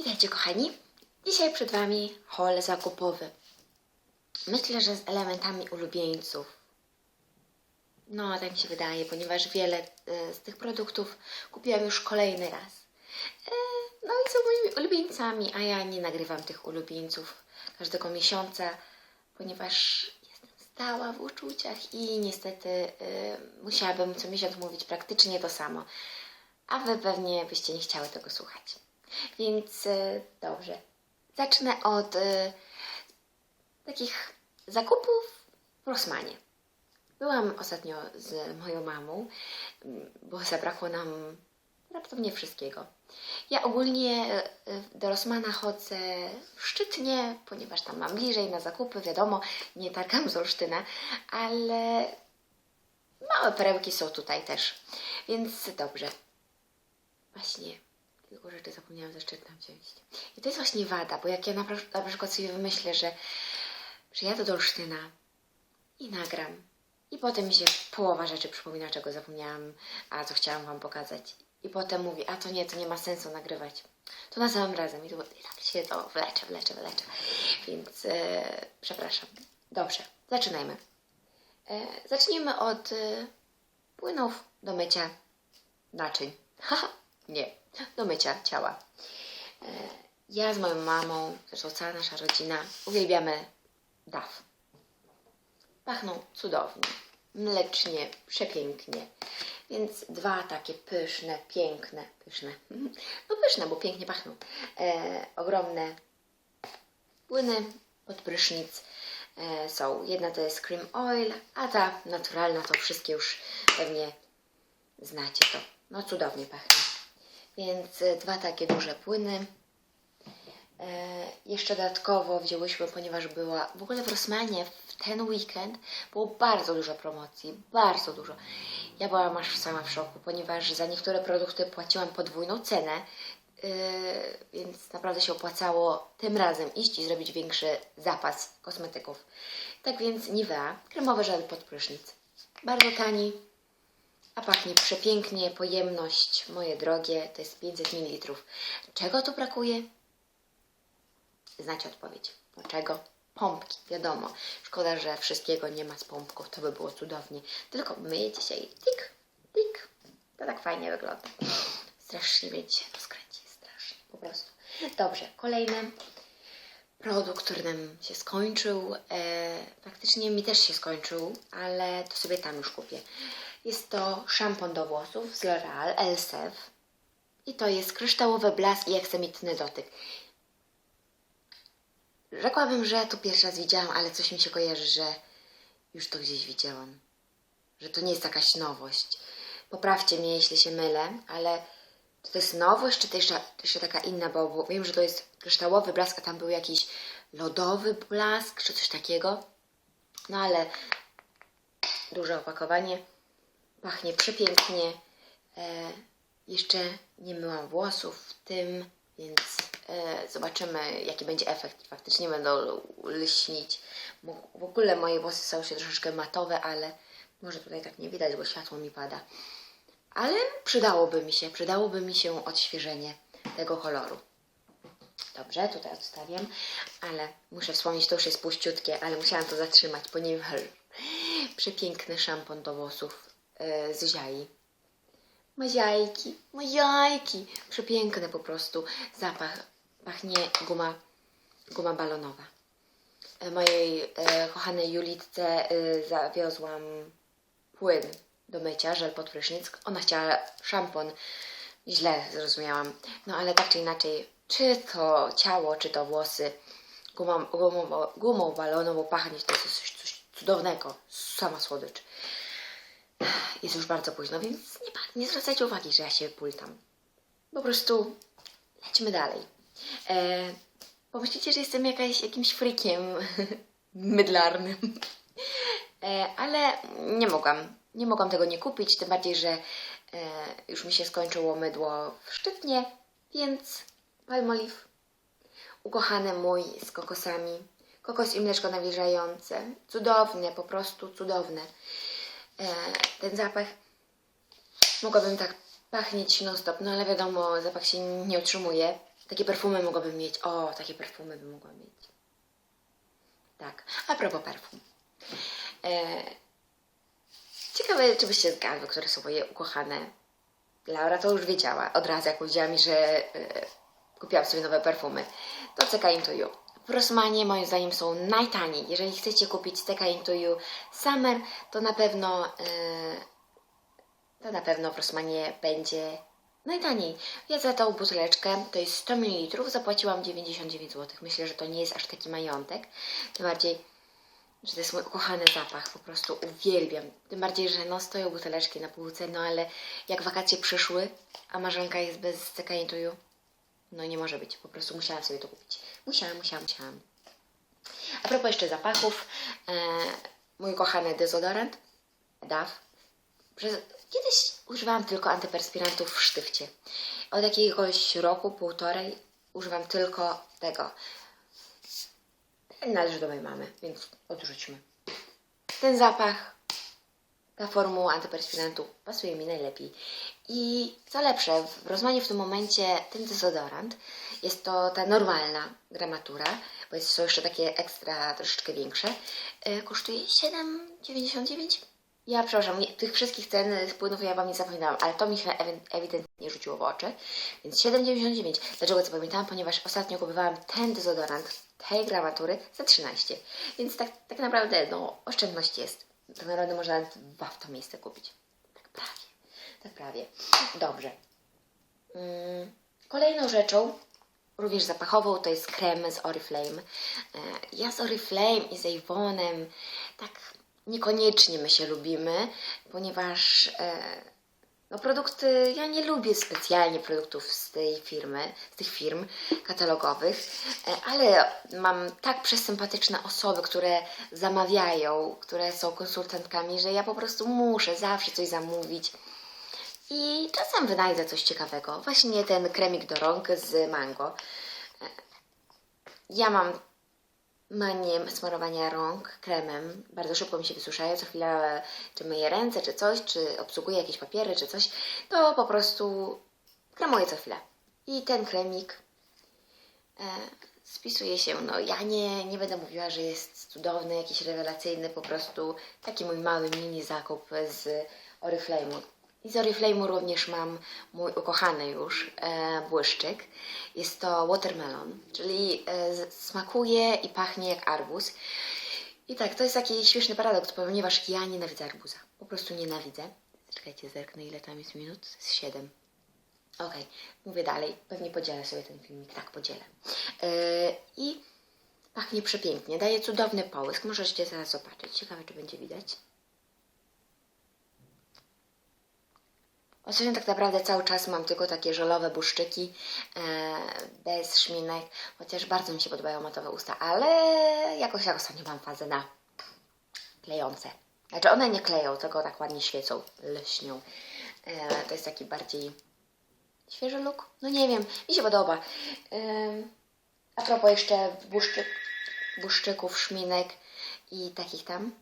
Witajcie kochani. Dzisiaj przed Wami haul zakupowy. Myślę, że z elementami ulubieńców. No, tak mi się wydaje, ponieważ wiele e, z tych produktów kupiłam już kolejny raz. E, No i są moimi ulubieńcami, a ja nie nagrywam tych ulubieńców każdego miesiąca, ponieważ jestem stała w uczuciach i niestety e, musiałabym co miesiąc mówić praktycznie to samo. A Wy pewnie byście nie chciały tego słuchać. Więc e, dobrze. Zacznę od e, takich zakupów w Rossmanie. Byłam ostatnio z moją mamą, bo zabrakło nam raptownie wszystkiego. Ja ogólnie e, do Rossmana chodzę szczytnie, ponieważ tam mam bliżej na zakupy, wiadomo, nie targam z Olsztyna, ale małe perełki są tutaj też. Więc dobrze. Właśnie, kilku rzeczy zapomniałam ze szczytna wziąć. I to jest właśnie wada, bo jak ja na, na przykład sobie wymyślę, że przyjadę do Olsztyna i nagram, i potem mi się połowa rzeczy przypomina, czego zapomniałam, a co chciałam Wam pokazać. I potem mówię, a to nie, to nie ma sensu nagrywać. To na samym razem. I, to, i tak się to wlecze, wlecze, wlecze. Więc e, przepraszam. Dobrze, zaczynajmy. E, zacznijmy od e, płynów do mycia naczyń. Haha, nie, do mycia ciała. E, Ja z moją mamą, zresztą cała nasza rodzina, uwielbiamy DAF. Pachną cudownie, mlecznie, przepięknie. Więc dwa takie pyszne, piękne, pyszne, no pyszne, bo pięknie pachną, e, ogromne płyny pod prysznic e, są. Jedna to jest cream oil, a ta naturalna to wszystkie już pewnie znacie to. No cudownie pachnie. Więc e, dwa takie duże płyny. E, jeszcze dodatkowo wzięłyśmy, ponieważ była w ogóle w Rossmanie w ten weekend było bardzo dużo promocji, bardzo dużo. Ja byłam aż sama w szoku, ponieważ za niektóre produkty płaciłam podwójną cenę, yy, więc naprawdę się opłacało tym razem iść i zrobić większy zapas kosmetyków. Tak więc Nivea, kremowy żel pod prysznic. Bardzo tani, a pachnie przepięknie, pojemność, moje drogie, to jest 500 ml. Czego tu brakuje? Znacie odpowiedź. Dlaczego? Pompki, wiadomo. Szkoda, że wszystkiego nie ma z pompków, to by było cudownie. Tylko myjecie się i tik, tik. To tak fajnie wygląda. Strasznie wiecie, rozkręci, strasznie, po prostu. Dobrze, kolejny produkt, który nam się skończył. E, faktycznie mi też się skończył, ale to sobie tam już kupię. Jest to szampon do włosów z L'Oreal Elseve. I to jest kryształowy blask i aksamitny dotyk. Rzekłabym, że to pierwszy raz widziałam, ale coś mi się kojarzy, że już to gdzieś widziałam. Że to nie jest jakaś nowość. Poprawcie mnie, jeśli się mylę, ale to jest nowość, czy to jeszcze, jeszcze taka inna, bo wiem, że to jest kryształowy blask, a tam był jakiś lodowy blask, czy coś takiego. No ale duże opakowanie. Pachnie przepięknie. E, jeszcze nie myłam włosów w tym, więc e, zobaczymy, jaki będzie efekt. Faktycznie będą lśnić. W ogóle moje włosy są się troszeczkę matowe, ale może tutaj tak nie widać, bo światło mi pada. Ale przydałoby mi się, przydałoby mi się odświeżenie tego koloru. Dobrze, tutaj odstawiam, ale muszę wspomnieć, to już jest puściutkie, ale musiałam to zatrzymać, ponieważ przepiękny szampon do włosów z ziai. Maziajki, maziajki, przepiękne po prostu. Zapach, pachnie guma, guma balonowa. E, Mojej e, kochanej Julitce e, zawiozłam płyn do mycia, żel pod prysznic. Ona chciała szampon. Źle zrozumiałam. No ale tak czy inaczej, czy to ciało, czy to włosy, gumą, gumą, gumą balonową pachnie, to jest coś, coś cudownego. Sama słodycz. Jest już bardzo późno, więc nie, nie zwracajcie uwagi, że ja się pultam. Po prostu lecimy dalej. E, pomyślicie, że jestem jakaś, jakimś frikiem mydlarnym. E, ale nie mogłam. Nie mogłam tego nie kupić, tym bardziej, że e, już mi się skończyło mydło w szczytnie, więc Palmolive. Ukochany mój z kokosami. Kokos i mleczko nawilżające. Cudowne, po prostu cudowne. E, ten zapach mogłabym tak pachnieć non stop, no ale wiadomo, zapach się nie utrzymuje. Takie perfumy mogłabym mieć. O, takie perfumy bym mogła mieć. Tak, a propos perfum. E, ciekawe, czy byście zgadły, które są moje ukochane. Laura to już wiedziała od razu, jak powiedziała mi, że e, kupiłam sobie nowe perfumy. To CK Into You. W Rossmanie moim zdaniem są najtaniej. Jeżeli chcecie kupić CK Into You Summer, to na pewno e, to na pewno w będzie najtaniej. Ja za tą buteleczkę, to jest 100 ml, zapłaciłam 99 zł. Myślę, że to nie jest aż taki majątek. Tym bardziej, że to jest mój ukochany zapach. Po prostu uwielbiam. Tym bardziej, że no stoją buteleczki na półce, no ale jak wakacje przyszły, a marzenka jest bez cekajntuju, no nie może być. Po prostu musiałam sobie to kupić. Musiałam, musiałam, musiałam. A propos jeszcze zapachów, e, mój kochany dezodorant, DAF, przez, kiedyś używałam tylko antyperspirantów w sztywcie. Od jakiegoś roku, półtorej używam tylko tego. Należy do mojej mamy, więc odrzućmy. Ten zapach, ta formuła antyperspirantu pasuje mi najlepiej. I co lepsze, w Rozmanie w tym momencie ten dezodorant jest to ta normalna gramatura, bo jest, są jeszcze takie ekstra, troszeczkę większe. E, kosztuje 7,99 ja przepraszam, nie, tych wszystkich cen z płynów ja Wam nie zapominałam, ale to mi się ewi- ewidentnie rzuciło w oczy. Więc 7,99. Dlaczego to pamiętałam? Ponieważ ostatnio kupowałam ten dezodorant tej gramatury za 13. Więc tak, tak naprawdę no, oszczędność jest. Tak naprawdę można nawet dwa w to miejsce kupić. Tak prawie. Tak prawie. Dobrze. Mm, Kolejną rzeczą, również zapachową, to jest krem z Oriflame. E, Ja z Oriflame i z Avonem tak niekoniecznie my się lubimy, ponieważ e, no produkty, ja nie lubię specjalnie produktów z tej firmy, z tych firm katalogowych, e, ale mam tak przesympatyczne osoby, które zamawiają, które są konsultantkami, że ja po prostu muszę zawsze coś zamówić. I czasem wynajdę coś ciekawego. Właśnie ten kremik do rąk z mango. E, Ja mam manię smarowania rąk kremem. Bardzo szybko mi się wysuszają. Co chwilę, czy myję ręce, czy coś, czy obsługuję jakieś papiery, czy coś, to po prostu kremuję co chwilę. I ten kremik e, spisuje się, no ja nie, nie będę mówiła, że jest cudowny, jakiś rewelacyjny, po prostu taki mój mały mini zakup z Oriflame'u. I z Oriflame'u również mam mój ukochany już e, błyszczyk. Jest to watermelon, czyli e, z- smakuje i pachnie jak arbuz. I tak, to jest taki śmieszny paradoks, ponieważ ja nienawidzę arbuza. Po prostu nienawidzę. Czekajcie, zerknę ile tam jest minut. Jest 7. Okej, mówię dalej. Pewnie podzielę sobie ten filmik. Tak, podzielę. Yy, I pachnie przepięknie. Daje cudowny połysk. Możecie zaraz zobaczyć. Ciekawe, czy będzie widać. Ostatnio tak naprawdę cały czas mam tylko takie żelowe błyszczyki, e, bez szminek, chociaż bardzo mi się podobają matowe usta, ale jakoś jak ostatnio mam fazę na klejące. Znaczy one nie kleją, tylko tak ładnie świecą, lśnią. E, to jest taki bardziej świeży look? No nie wiem, mi się podoba. Ym, a propos jeszcze błyszczyk, błyszczyków, szminek i takich tam.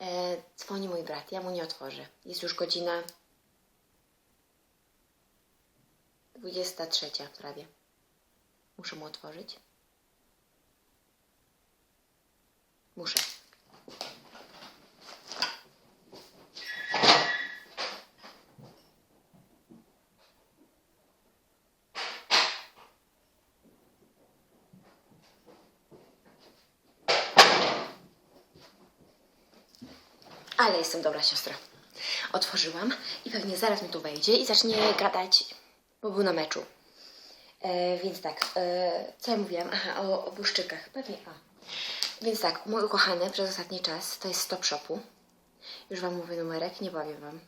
E, dzwoni mój brat, ja mu nie otworzę. Jest już godzina 23 prawie. Muszę mu otworzyć. Muszę. Ale jestem dobra siostra. Otworzyłam i pewnie zaraz mi tu wejdzie i zacznie gadać, bo był na meczu. E, więc tak, e, co ja mówiłam? Aha, o, o błyszczykach. Pewnie A. Więc tak, mój ukochany przez ostatni czas to jest Stop Shopu. Już Wam mówię numerek, nie powiem Wam.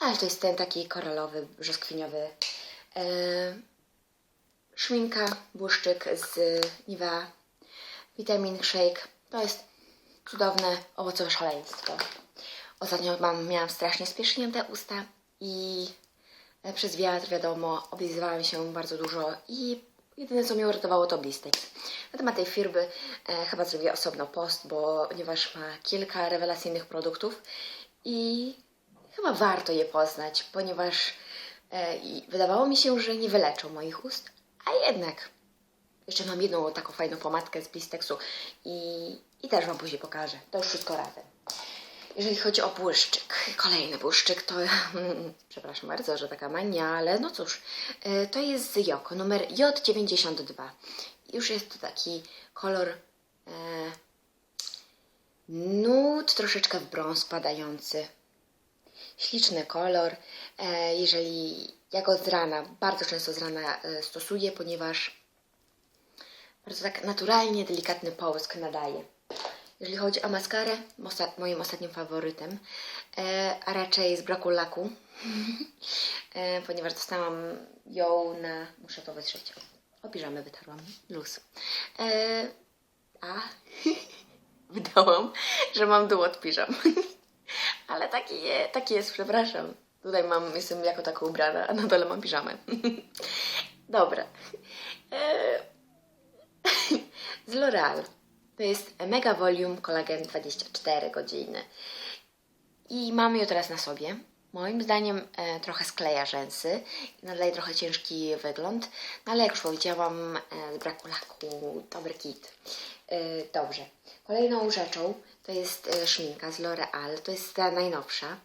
Ale to jest ten taki koralowy, brzoskwiniowy. E, szminka, błyszczyk z Nivea. Vitamin Shake. To jest cudowne owocowe szaleństwo. Ostatnio mam, miałam strasznie spiesznięte usta i przez wiatr, wiadomo, oblizywałam się bardzo dużo i jedyne, co mnie uratowało, to blistex. Na temat tej firmy e, chyba zrobię osobno post, bo ponieważ ma kilka rewelacyjnych produktów i chyba warto je poznać, ponieważ e, wydawało mi się, że nie wyleczą moich ust, a jednak Jeszcze mam jedną taką fajną pomadkę z Blistexu i, i też Wam później pokażę. To już wszystko razem. Jeżeli chodzi o błyszczyk, kolejny błyszczyk, to przepraszam bardzo, że taka mania, ale no cóż, e, to jest z Joko, numer J92. Już jest to taki kolor e, troszeczkę w brąz padający. Śliczny kolor. E, jeżeli ja go z rana, bardzo często z rana e, stosuję, ponieważ bardzo tak naturalnie, delikatny połysk nadaje. Jeżeli chodzi o maskarę, moim ostatnim faworytem, e, a raczej z braku laku, e, ponieważ dostałam ją na... muszę to wytrzeć. O piżamę wytarłam. Luz. E, a wydałam, że mam dół od piżam. Ale taki, je, taki jest, przepraszam. Tutaj mam, jestem jako taka ubrana, a na dole mam piżamę. Dobra. Z L'Oreal. To jest Mega Volume Collagen 24 godziny. I mamy ją teraz na sobie. Moim zdaniem e, trochę skleja rzęsy, nadaje trochę ciężki wygląd, no ale jak już powiedziałam, e, z braku laku, dobry kit. E, dobrze. Kolejną rzeczą to jest e, szminka z L'Oreal, to jest ta najnowsza.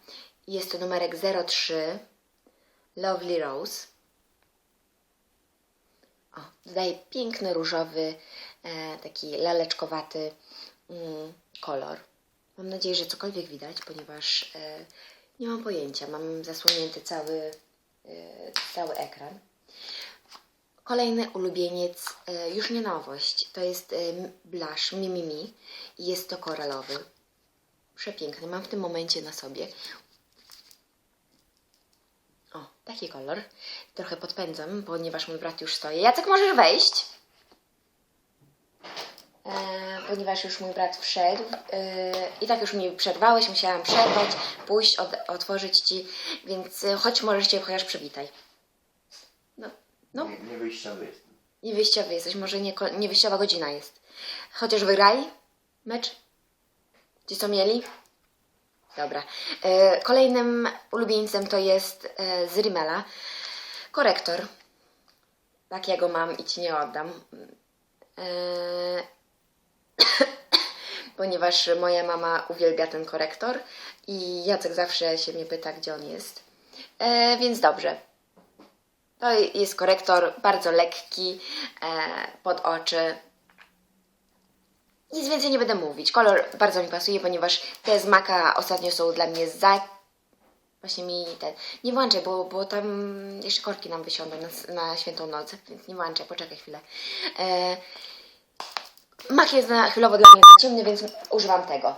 Jest to numerek 03 Lovely Rose. O, dodaje piękny różowy, taki laleczkowaty mm, kolor. Mam nadzieję, że cokolwiek widać, ponieważ e, nie mam pojęcia. Mam zasłonięty cały, e, cały ekran. Kolejny ulubieniec, e, już nie nowość, to jest e, blush Mimimi jest to koralowy. Przepiękny, mam w tym momencie na sobie. O, taki kolor. Trochę podpędzam, ponieważ mój brat już stoi. Jacek, możesz wejść? E, ponieważ już mój brat wszedł e, i tak już mi przerwałeś, musiałam przerwać, pójść, od, otworzyć Ci, więc e, chodź, możesz Cię chociaż przywitaj. No, no, Nie, nie wyjściowy jestem. nie wyjściowy jesteś, może nie, nie wyjściowa godzina jest. Chociaż wygrali mecz? Ci co mieli? Dobra. Kolejnym ulubieńcem to jest z Rimmela korektor. Tak ja go mam i Ci nie oddam. Ponieważ moja mama uwielbia ten korektor i Jacek zawsze się mnie pyta, gdzie on jest. E, więc dobrze. To jest korektor bardzo lekki e, pod oczy. Nic więcej nie będę mówić. Kolor bardzo mi pasuje, ponieważ te z ostatnio są dla mnie za... Właśnie mi ten... Nie włączaj, bo, bo tam jeszcze korki nam wysiądą na, na świętą noc, więc nie włączaj, poczekaj chwilę. E, Mak jest na chwilowo dla mnie za ciemny, więc używam tego.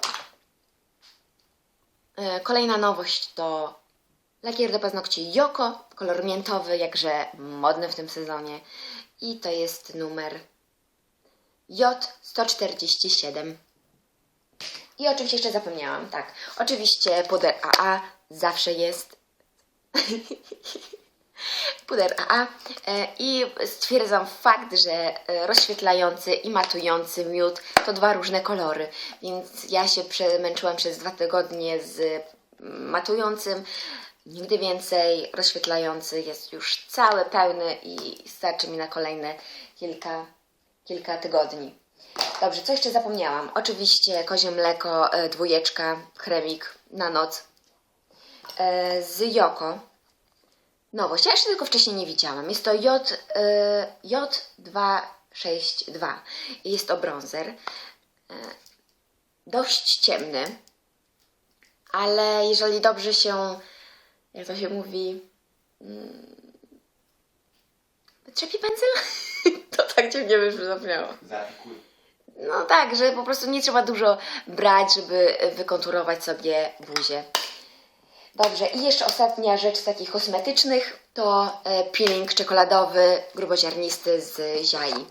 E, Kolejna nowość to lakier do paznokci Yoko, kolor miętowy, jakże modny w tym sezonie. I to jest numer J147. I o czymś jeszcze zapomniałam, tak. Oczywiście puder AA zawsze jest. puder AA. E, I stwierdzam fakt, że e, rozświetlający i matujący miód to dwa różne kolory. Więc ja się przemęczyłam przez dwa tygodnie z matującym. Nigdy więcej rozświetlający jest już cały, pełny i starczy mi na kolejne kilka, kilka tygodni. Dobrze, co jeszcze zapomniałam? Oczywiście kozie mleko, e, dwójeczka, kremik na noc z Joko. Nowość, ja jeszcze tylko wcześniej nie widziałam. Jest to J, e, J262 i jest to bronzer. E, dość ciemny, ale jeżeli dobrze się, jak to się mówi, mm, trzepie pędzel? to tak dziwnie wybrzmiało. Zaapikuj. No tak, że po prostu nie trzeba dużo brać, żeby wykonturować sobie buzię. Dobrze, i jeszcze ostatnia rzecz z takich kosmetycznych to e, peeling czekoladowy, gruboziarnisty z Ziai.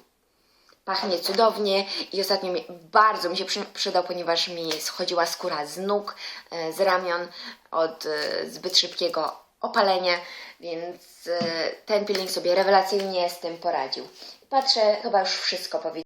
Pachnie cudownie i ostatnio mi, bardzo mi się przy, przydał, ponieważ mi schodziła skóra z nóg, e, z ramion od e, zbyt szybkiego opalenia, więc ten peeling sobie rewelacyjnie z tym poradził. Patrzę, chyba już wszystko powiedziałam.